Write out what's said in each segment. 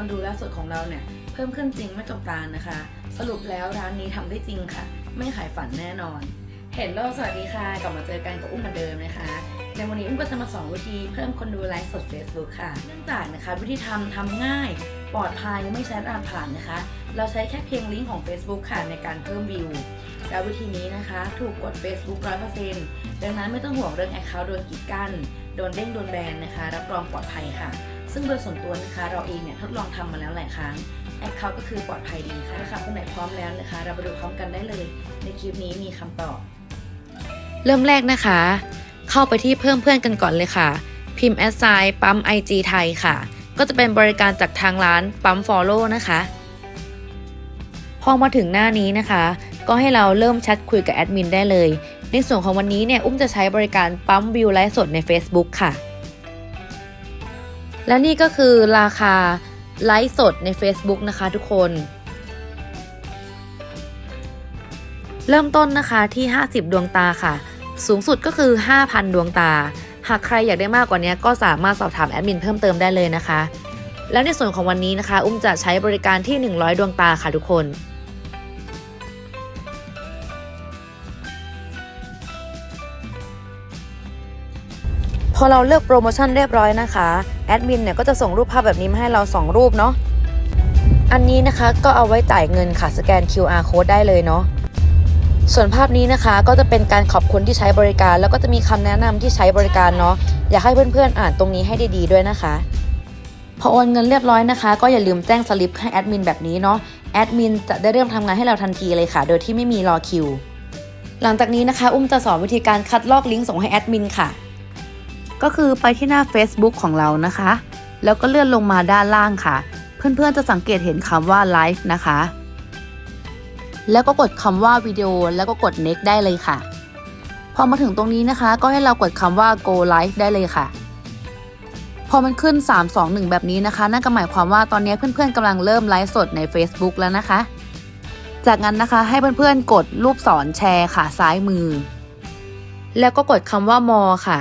คนดูล่าสุดของเราเนี่ย เพิ่มขึ้นจริงไม่จกตานะคะ สรุปแล้วร้านนี้ทำได้จริงค่ะ ไม่ขายฝันแน่นอน เห็นโลกสวัสดีค่ะ กลับมาเจอกันกับอุ้มเหมือนเดิมนะคะ ในวันนี้อุ้มก็จะมาสอนวิธีเพิ่มคนดูไลฟ์สด Facebook ค่ะ เนื่องจากนะคะวิธีทำทำง่าย ปลอดภัยไม่ใช้รหัสผ่านนะคะ เราใช้แค่เพียงลิงก์ของ Facebook ค่ะในการเพิ่มวิวแล้ววิธีนี้นะคะถูกกด Facebook 100%ดังนั้นไม่ต้องห่วงเรื่อง Account โดนกีดกั้นโดนเด้งโดนแบนนะคะ รับรองปลอดภัยค่ะ ซึ่งโดยส่วนตัวนะคะเราเองเนี่ยทดลองทำมาแล้วหลายครั้ง Account ก็คือปลอดภัยดีค่ะค่ะคนไหนพร้อมแล้วนะคะ เราไปดูพร้อมกันได้เลย ในคลิปนี้มีคำตอบ เริ่มแรกนะคะ เข้าไปที่เพิ่มเพื่อนกันก่อนเลยค่ะ พิมพ์แอดไซน์ปั๊ม IG ไทยค่ะ ก็จะเป็นบริการจากทางร้านปั๊ม Follow นะคะ พอมาถึงหน้านี้นะคะ ก็ให้เราเริ่มแชทคุยกับแอดมินได้เลย ในส่วนของวันนี้เนี่ยอุ้มจะใช้บริการปั๊มวิวไลฟ์สดใน Facebook ค่ะ และนี่ก็คือราคาไลฟ์สดใน Facebook นะคะทุกคน เริ่มต้นนะคะที่ 50 ดวงตาค่ะ สูงสุดก็คือ 5,000 ดวงตา หากใครอยากได้มากกว่านี้ก็สามารถสอบถามแอดมินเพิ่มเติมได้เลยนะคะ แล้วในส่วนของวันนี้นะคะ อุ้มจะใช้บริการที่ 100 ดวงตาค่ะทุกคน พอเราเลือกโปรโมชั่นเรียบร้อยนะคะแอดมินเนี่ยก็จะส่งรูปภาพแบบนี้มาให้เรา 2 รูปเนาะอันนี้นะคะก็เอาไว้จ่ายเงินค่ะสแกน QR code ได้เลยเนาะส่วนภาพนี้นะคะก็จะเป็นการขอบคุณที่ใช้บริการ แล้วก็จะมีคำแนะนำที่ใช้บริการเนาะอยากให้เพื่อนๆอ่านตรงนี้ให้ดีๆด้วยนะคะ พอโอนเงินเรียบร้อยนะคะ ก็อย่าลืมแจ้งสลิปให้แอดมินแบบนี้เนาะแอดมินจะได้เริ่มทำงานให้เราทันทีเลยค่ะ โดยที่ไม่มีรอคิว หลังจากนี้นะคะ อุ้มจะสอนวิธีการคัดลอกลิงก์ส่งให้แอดมินค่ะ ก็คือไปที่หน้า Facebook ของเรานะคะ แล้วก็เลื่อนลงมาด้านล่างค่ะ เพื่อนๆจะสังเกตเห็นคำว่า Live นะคะ แล้วก็กดคำว่าวิดีโอแล้วก็กด next ได้เลยค่ะ พอมาถึงตรงนี้นะคะ ก็ให้เรากดคำว่า go live ได้เลยค่ะ พอมันขึ้น 3 2 1 แบบนี้นะคะ นั่นก็หมายความว่าตอนนี้เพื่อนๆกำลังเริ่มไลฟ์สดใน Facebook แล้วนะคะ จากนั้นนะคะให้เพื่อนๆกดรูปศรแชร์ค่ะซ้ายมือ แล้วก็กดคำว่า more ค่ะ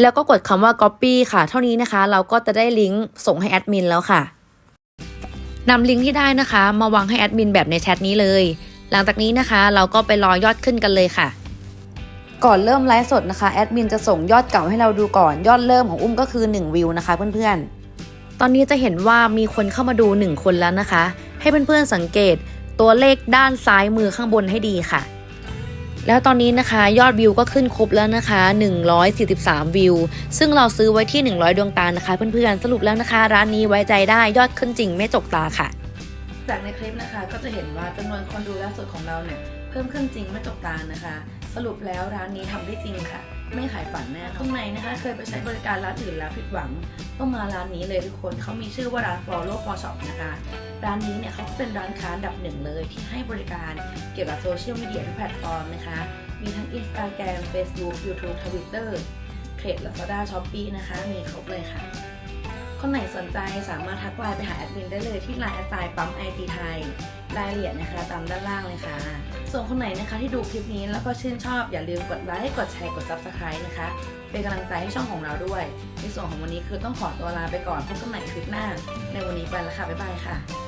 แล้วก็กดคำว่า copy ค่ะ เท่านี้นะคะ เราก็จะได้ลิงก์ส่งให้แอดมินแล้วค่ะนำลิงก์ที่ได้นะคะ มาวางให้แอดมินแบบในแชทนี้เลย หลังจากนี้นะคะ เราก็ไปรอยอดขึ้นกันเลยค่ะ ก่อนเริ่มไลฟ์สดนะคะแอดมินจะส่งยอดเก่าให้เราดูก่อนยอดเริ่มของอุ้มก็คือ 1 วิวนะคะเพื่อนๆ ตอนนี้จะเห็นว่ามีคนเข้ามาดู 1 คนแล้วนะคะ ให้เพื่อนๆสังเกตตัวเลขด้านซ้ายมือข้างบนให้ดีค่ะ แล้วตอนนี้นะคะยอดวิวก็ขึ้นครบแล้วนะคะ 143 วิว ซึ่งเราซื้อไว้ที่ 100 ดวงตานะคะ เพื่อนๆสรุปแล้วนะคะ ร้านนี้ไว้ใจได้ยอดขึ้นจริงไม่จกตาค่ะ จากในคลิปนะคะก็จะเห็นว่าจำนวนคนดูล่าสุดของเราเนี่ยเพิ่มขึ้นจริงไม่จกตานะคะ สรุปแล้วร้านนี้ทำได้จริงค่ะ ไม่ขายฝันแน่ข้างในนะคะ เคยไปใช้บริการร้านอื่นแล้วผิดหวังต้องมาร้านนี้เลยทุกคนเขามีชื่อว่าร้าน Follow for Shop นะคะ ร้านนี้เนี่ยเขาเป็นร้านค้าอันดับหนึ่งเลยที่ให้บริการเกี่ยวกับโซเชียลมีเดียทุกแพลตฟอร์มนะคะ มีทั้ง Instagram Facebook YouTube Twitter เทรด Lazada Shopee นะคะ มีครบเลยค่ะ คนไหนสนใจสามารถทักไลน์ไปหาแอดมินได้เลยที่ไลน์แอดไซน์ปั๊มไอทีไทยรายละเอียดนะคะตามด้านล่างเลยค่ะ ส่วนคนไหนนะคะที่ดูคลิปนี้แล้วก็ชื่นชอบอย่าลืมกดไลค์กดแชร์กด Subscribe นะคะ เป็นกำลังใจให้ช่องของเราด้วย ในส่วนของวันนี้คือต้องขอตัวลาไปก่อนพบกันใหม่คลิปหน้า ในวันนี้ไปแล้วค่ะบ๊ายบายค่ะ